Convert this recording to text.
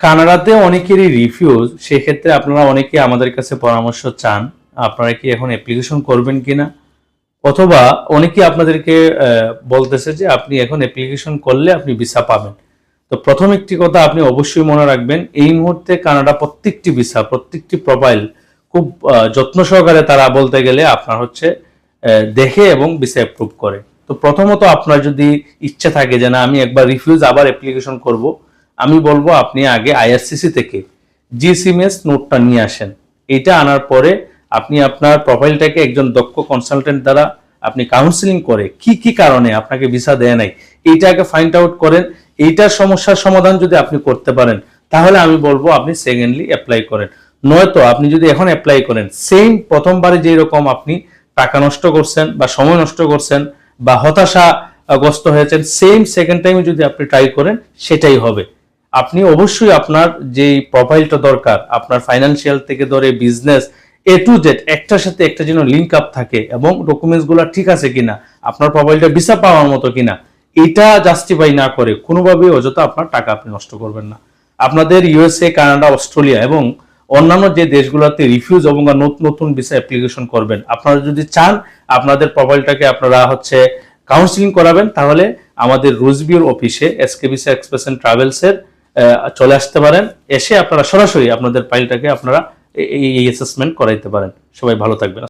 কানাডাতে অনেকেরই রিফিউজ সেক্ষেত্রে আপনারা অনেকে আমাদের কাছে পরামর্শ চান, আপনারা কি এখন অ্যাপ্লিকেশন করবেন কিনা? অথবা অনেকে আপনাদেরকে বলতেছে যে আপনি এখন অ্যাপ্লিকেশন করলে আপনি ভিসা পাবেন। তো প্রথম একটি কথা আপনি অবশ্যই মনে রাখবেন, এই মুহূর্তে কানাডা প্রত্যেকটি ভিসা প্রত্যেকটি প্রোফাইল খুব যত্ন সহকারে তারা বলতে গেলে আপনার হচ্ছে দেখে এবং ভিসা অ্যাপ্রুভ করে। তো প্রথমত আপনার যদি ইচ্ছা থাকে যে না, আমি একবার রিফিউজ আবার অ্যাপ্লিকেশন করব আমি বলব আপনি আগে আইআরসিসি থেকে জিসিএমএস নোটটা নিয়ে আসেন। এটা আনার পরে আপনি আপনার প্রোফাইলটাকে একজন দক্ষ কনসালটেন্ট দ্বারা আপনি কাউন্সিলিং করে কি কি কারণে আপনাকে ভিসা দেয় নাই, এইটা আগে ফাইন্ড আউট করেন। এইটার সমস্যার সমাধান যদি আপনি করতে পারেন, তাহলে আমি বলব আপনি সেকেন্ডলি অ্যাপ্লাই করেন। নয়তো আপনি যদি এখন অ্যাপ্লাই করেন সেম প্রথমবারে যেই রকম আপনি টাকা নষ্ট করছেন বা সময় নষ্ট করছেন বা হতাশাগ্রস্ত হয়েছেন সেম সেকেন্ড টাইমে যদি আপনি ট্রাই করেন, সেটাই হবে। আপনি অবশ্যই আপনার যেই প্রোফাইলটা দরকার, আপনার ফাইন্যান্সিয়াল থেকে ধরে বিজনেস এ টু জেড একটার সাথে একটা যেন লিঙ্ক আপ থাকে এবং ডকুমেন্টসগুলো ঠিক আছে কিনা, আপনার প্রোফাইলটা ভিসা পাওয়ার মতো কিনা, এটা জাস্টিফাই না করে কোনোভাবেই অযথা আপনার টাকা আপনি নষ্ট করবেন না। আপনাদের ইউএসএ কানাডা অস্ট্রেলিয়া এবং অন্যান্য যে দেশগুলোতে রিফিউজ এবং নতুন নতুন ভিসা অ্যাপ্লিকেশন করবেন, আপনারা যদি চান আপনাদের প্রোফাইলটাকে আপনারা হচ্ছে কাউন্সিলিং করাবেন, তাহলে আমাদের রুজবিউর অফিসে এসকে ভিসা এক্সপ্রেশন ট্রাভেলসের চলে আসতে পারেন। এসে আপনারা সরাসরি আপনাদের ফাইলটাকে আপনারা এই অ্যাসেসমেন্ট করাইতে পারেন। সবাই ভালো থাকবেন।